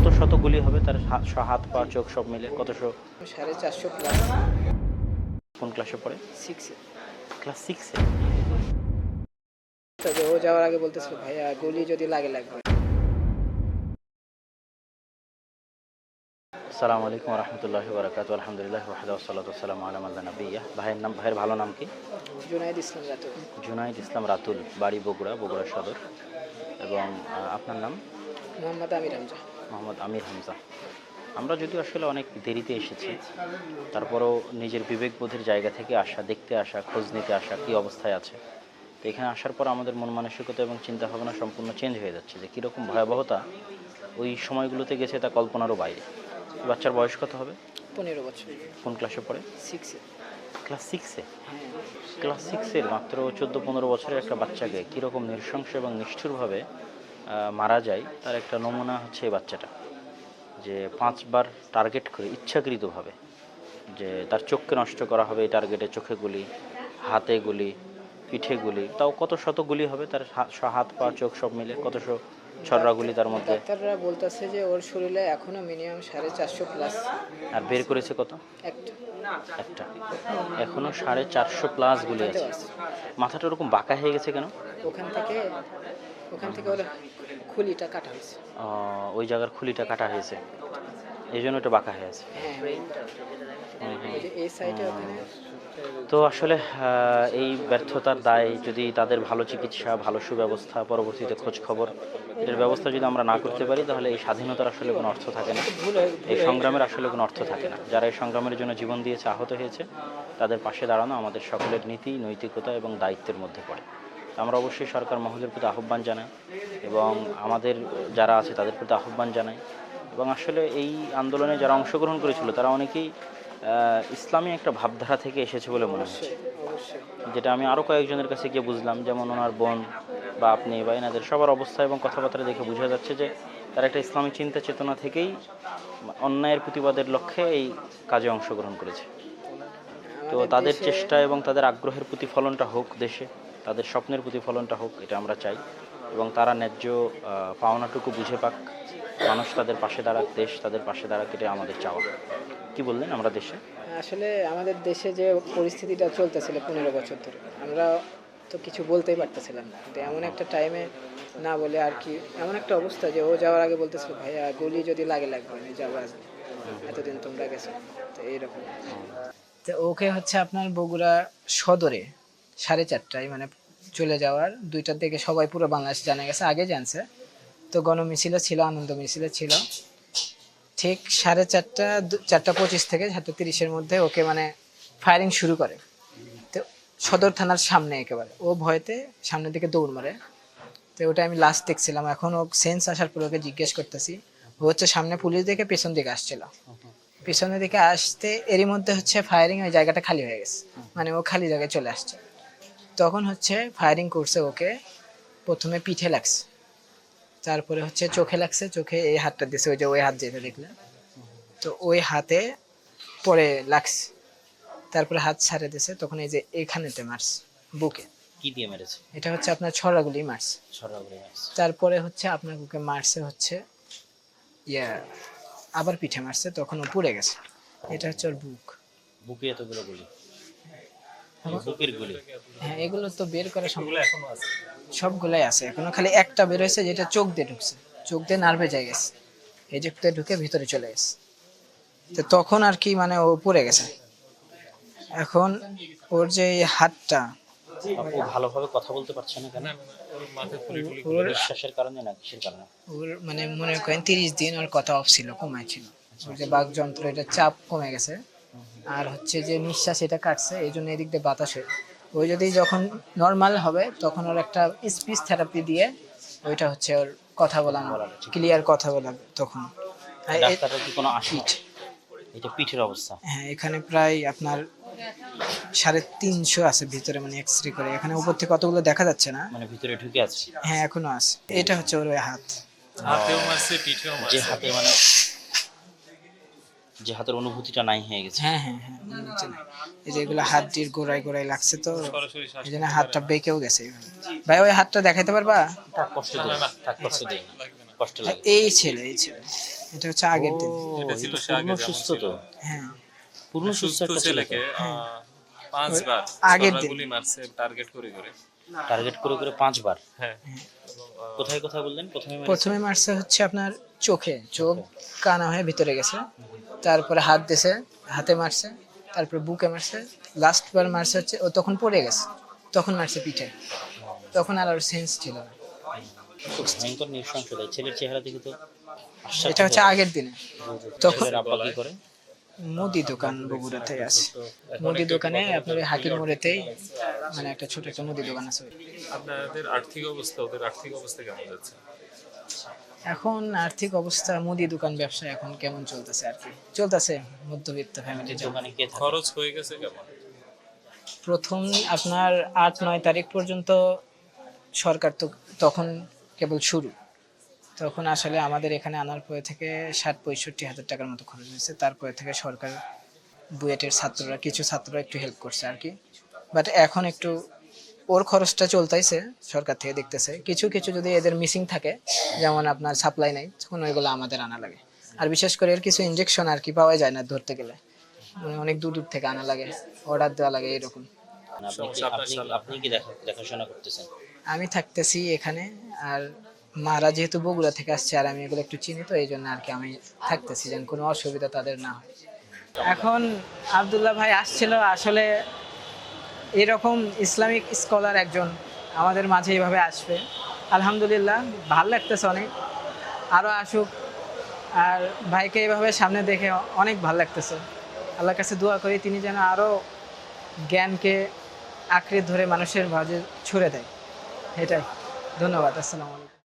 কত শত গুলি হবে তার হাত পা চোখ সব মিলে কত শো সাড়ে চারশো প্লাস কোন ক্লাসে পড়ে? সিক্সে ক্লাস সিক্সে তবে ও যাওয়ার আগে বলতেছিল ভাইয়া গুলি যদি লাগে লাগবে। আসসালামু আলাইকুম রহমতুল্লাহ বরকাত আলহামদুলিল্লাহ ওয়াহদা আলাম আল্লাহ নবিয়া ভাইয়ের নাম ভাইয়ের ভালো নাম কি? জুনাইদ ইসলাম রাতুল। জুনাইদ ইসলাম রাতুল বাড়ি বগুড়া বগুড়া সদর। এবং আপনার নাম? মোহাম্মদ আমির হামজা। মোহাম্মদ আমির হামজা। আমরা যদিও আসলে অনেক দেরিতে এসেছি তারপরেও নিজের বিবেকবোধের জায়গা থেকে আসা দেখতে আসা খোঁজ নিতে আসা কী অবস্থায় আছে? তো এখানে আসার পর আমাদের মন মানসিকতা এবং চিন্তাভাবনা সম্পূর্ণ চেঞ্জ হয়ে যাচ্ছে যে কীরকম ভয়াবহতা ওই সময়গুলোতে গেছে তা কল্পনারও বাইরে। বাচ্চার বয়স কত হবে? পনেরো বছর। কোন ক্লাসে পড়ে? সিক্সে ক্লাস সিক্সে ক্লাস সিক্সের মাত্র চোদ্দ পনেরো বছরের একটা বাচ্চাকে কীরকম নৃশংস এবং নিষ্ঠুরভাবে মারা যায় তার একটা নমুনা হচ্ছে এই বাচ্চাটা যে পাঁচবার টার্গেট করে ইচ্ছাকৃতভাবে যে তার চোখকে নষ্ট করা হবে এই টার্গেটে চোখে গুলি হাতে গুলি পিঠে গুলি তাও কত শত গুলি হবে তার হাত পা চোখ সব মিলে কত ছড়রা গুলি তার মধ্যে। ডাক্তাররা বলতেছে যে ওর শরীরে এখনও মিনিমাম সাড়ে চারশো প্লাস আর বের করেছে কত? একটা। একটা। এখনও সাড়ে চারশো প্লাস গুলি আছে। মাথাটা ওরকম বাঁকা হয়ে গেছে কেন? ওখান থেকে ওখান থেকে ওর খুলিটা কাটা হয়েছে। ওই জায়গার খুলিটা কাটা হয়েছে। এই জন্য এটা বাঁকা হয়ে আছে। হ্যাঁ ওই যে এই সাইডে ওখানে। তো আসলে এই ব্যর্থতার দায় যদি তাদের ভালো চিকিৎসা ভালো সুব্যবস্থা পরবর্তীতে খোঁজ খবর এটার ব্যবস্থা যদি আমরা না করতে পারি তাহলে এই স্বাধীনতার আসলে কোনো অর্থ থাকে না। এই সংগ্রামের আসলে কোনো অর্থ থাকে না। যারা এই সংগ্রামের জন্য জীবন দিয়েছে আহত হয়েছে তাদের পাশে দাঁড়ানো আমাদের সকলের নীতি নৈতিকতা এবং দায়িত্বের মধ্যে পড়ে। আমরা অবশ্যই সরকার মহলের প্রতি আহ্বান জানাই এবং আমাদের যারা আছে তাদের প্রতি আহ্বান জানাই। এবং আসলে এই আন্দোলনে যারা অংশগ্রহণ করেছিল তারা অনেকেই ইসলামী একটা ভাবধারা থেকে এসেছে বলে মনে হচ্ছে। যেটা আমি আরও কয়েকজনের কাছে গিয়ে বুঝলাম, যেমন ওনার বোন বা আপনি বা এনাদের সবার অবস্থা এবং কথাবার্তা দেখে বোঝা যাচ্ছে যে তারা একটা ইসলামী চিন্তা চেতনা থেকেই অন্যায়ের প্রতিবাদের লক্ষ্যে এই কাজে অংশগ্রহণ করেছে। তো তাদের চেষ্টা এবং তাদের আগ্রহের প্রতিফলনটা হোক দেশে। তাদের স্বপ্নের প্রতিফলনটা হোক এটা আমরা চাই। এবং তারা ন্যায্য পাওনাটুকু বুঝে পাক মানুষ তাদের পাশে দাঁড়াক দেশ তাদের পাশে দাঁড়াক এটা আমাদের চাওয়া। কি বললেন আমরা দেশে? আসলে আমাদের দেশে যে পরিস্থিতিটা চলতেছিল পনেরো বছর ধরে আমরা তো কিছু বলতেই পারতেছিলাম না। কিন্তু এমন একটা টাইমে না বলে আর কি এমন একটা অবস্থা যে ও যাওয়ার আগে বলতেছিল ভাইয়া গুলি যদি লাগে লাগবে আমি যাব আজ এতদিন তোমরা গেছো। তো এইরকম। তো ওকে হচ্ছে আপনার বগুড়া সদরে সাড়ে চারটায় মানে চলে যাওয়ার। দুইটার দিকে সবাই পুরো বাংলাদেশ জানা গেছে, আগে জানছে। তো গণমিছিলে ছিল, আনন্দ মিছিলে ছিল। ঠিক সাড়ে চারটা চারটা পঁচিশ থেকে চারটা তিরিশের মধ্যে ওকে মানে ফায়ারিং শুরু করে। তো সদর থানার সামনে একেবারে। ও ভয়তে সামনের দিকে দৌড় মারে। তো ওটা আমি লাস্ট দেখছিলাম। এখন ও সেন্স আসার পর ওকে জিজ্ঞেস করতেছি। ও হচ্ছে সামনে পুলিশ দেখে পেছন দিকে আসছিল। পেছনের দিকে আসতে এরই মধ্যে হচ্ছে ফায়ারিং ওই জায়গাটা খালি হয়ে গেছে। মানে ও খালি জায়গায় চলে আসছে। তখন হচ্ছে ফায়ারিং করছে ওকে। প্রথমে পিঠে লাগছে। তারপরে হচ্ছে চোখে লাগছে চোখে এই হাতটা দিছে ওই যে ওই হাত যেটা দেখলেন তো ওই হাতে পরে লাগছে। তারপরে হাত ছাড়ে দিছে তখন এই যে এখানেতে মারছে বুকে। কি দিয়ে মেরেছে? এটা হচ্ছে আপনার ছড়াগুলি মারছে। ছড়াগুলি মেরেছে। তারপরে হচ্ছে আপনার বুকে মারছে হচ্ছে ইয়া আবার পিঠে মারছে তখন ও পুড়ে গেছে। এটা হচ্ছে ওর বুক। বুকে এতগুলো গুলি? বুকের গুলি। হ্যাঁ এগুলো তো বের করা সম্ভব। সবগুলাই আছে। এখনও খালি একটা বের হয়েছে যেটা চোখ দিয়ে ঢুকছে। চোখ দিয়ে নার্ভে যায় গেছে। এই যে ঢুকে ভিতরে চলে গেছে। তো তখন আর কি মানে ও পড়ে গেছে। এখন ওর যে হাতটা ভালোভাবে কথা বলতে পারছে না কেন? ওর বিশ্বাসের কারণে না কিসের কারণে? ওর মানে মনে করেন তিরিশ দিন ওর কথা অফ ছিল কমায় ছিল। ওর যে বাক যন্ত্র এটা চাপ কমে গেছে। আর হচ্ছে যে নিঃশ্বাস এটা কাটছে এই জন্য এদিক দিয়ে বাতাস হয়। ওই যদি যখন নর্মাল হবে তখন ওর একটা স্পিচ থেরাপি দিয়ে ওইটা হচ্ছে ওর কথা বলানো ক্লিয়ার কথা বলাবে তখন। আর ডাক্তারের কি কোনো আশিট এটা পিঠের অবস্থা? হ্যাঁ এখানে প্রায় আপনার সাড়ে তিনশো আছে ভিতরে মানে এক্স রে করে। এখানে উপর থেকে কতগুলো দেখা যাচ্ছে না? মানে ভিতরে ঢুকে আছে। হ্যাঁ এখনও আছে। এটা হচ্ছে ওর ওই হাত। হাতেও মারছে পিঠেও যে হাতে মানে যে হাতের অনুভূতিটা নাই হয়ে গেছে। হ্যাঁ হ্যাঁ হ্যাঁ। এই যে এগুলো হাতটির গোড়ায় গোড়ায় লাগছে তো এই জন্য হাতটা বেঁকেও গেছে। ভাই ওই হাতটা দেখাইতে পারবা? থাক কষ্ট দেয় না কষ্ট দেয় না। কষ্ট লাগে এই ছিল এই ছিল এটা হচ্ছে আগের দিন। এটা ছিল পূর্ণ সুস্থ তো। হ্যাঁ। পূর্ণ সুস্থ একটা ছেলেকে ছেলেকে পাঁচবার আগের দিন। গুলি মারছে টার্গেট করে করে। টার্গেট করে করে পাঁচবার? হ্যাঁ। কোথায় কোথায় বললেন? প্রথমে? প্রথমে মারছে হচ্ছে আপনার চোখে চোখ। কানা হয়ে ভিতরে গেছে। তারপরে হাত দিছে হাতে মারছে তারপরে বুকে মারছে লাস্ট বার মারছে হচ্ছে ও তখন পড়ে গেছে তখন মারছে পিঠে। তখন আর ওর সেন্স ছিল না। খুব ভয়ঙ্কর নৃশংসতা ছেলের চেহারা দেখে তো এটা হচ্ছে আগের দিনে। তখন কি করে? মুদি দোকান বগুড়াতে আছে। মুদি দোকানে আপনার ওই হাকির মোড়েতেই মানে একটা ছোট একটা মুদি দোকান আছে আপনাদের আর্থিক অবস্থা ওদের আর্থিক অবস্থা কেমন যাচ্ছে? এখন আর্থিক অবস্থা মুদি দোকান ব্যবসা এখন কেমন চলতেছে আর কি? চলতেছে মধ্যবিত্ত ফ্যামিলি দোকানে খরচ হয়ে গেছে কেমন? প্রথম আপনার আট নয় তারিখ পর্যন্ত সরকার তো তখন কেবল শুরু। তখন আসলে আমাদের এখানে আনার পরে থেকে ষাট পঁয়ষট্টি হাজার টাকার মতো খরচ হয়েছে। তারপরে থেকে সরকার বুয়েটের ছাত্ররা কিছু ছাত্ররা একটু হেল্প করছে আর কি। বাট এখন একটু ওর খরচটা চলতেছে সরকার থেকে দেখতেছে। কিছু কিছু যদি এদের মিসিং থাকে যেমন আপনার সাপ্লাই নাই তখন ওইগুলো আমাদের আনা লাগে। আর বিশেষ করে এর কিছু ইনজেকশন আর কি পাওয়া যায় না ধরতে গেলে। মানে অনেক দূর দূর থেকে আনা লাগে অর্ডার দেওয়া লাগে এরকম। আপনি কি আপনি আপনি কি দেখা দেখাশোনা করতেছেন? আমি থাকতেছি এখানে আর মারা যেহেতু বগুড়া থেকে আসছে আর আমি এগুলো একটু চিনি তো এই জন্য আর কি আমি থাকতেছি যেন কোনো অসুবিধা তাদের না হয়। এখন আবদুল্লাহ ভাই আসছিল আসলে এরকম ইসলামিক স্কলার একজন আমাদের মাঝে এভাবে আসবে। আলহামদুলিল্লাহ, ভালো লাগতেছে অনেক। আরও আসুক। আর ভাইকে এভাবে সামনে দেখে অনেক ভালো লাগতেছে। আল্লাহর কাছে দোয়া করি, তিনি যেন আরও জ্ঞানকে আঁকড়ে ধরে মানুষের মাঝে ছুড়ে দেয়। এটাই। ধন্যবাদ, আসসালামু আলাইকুম।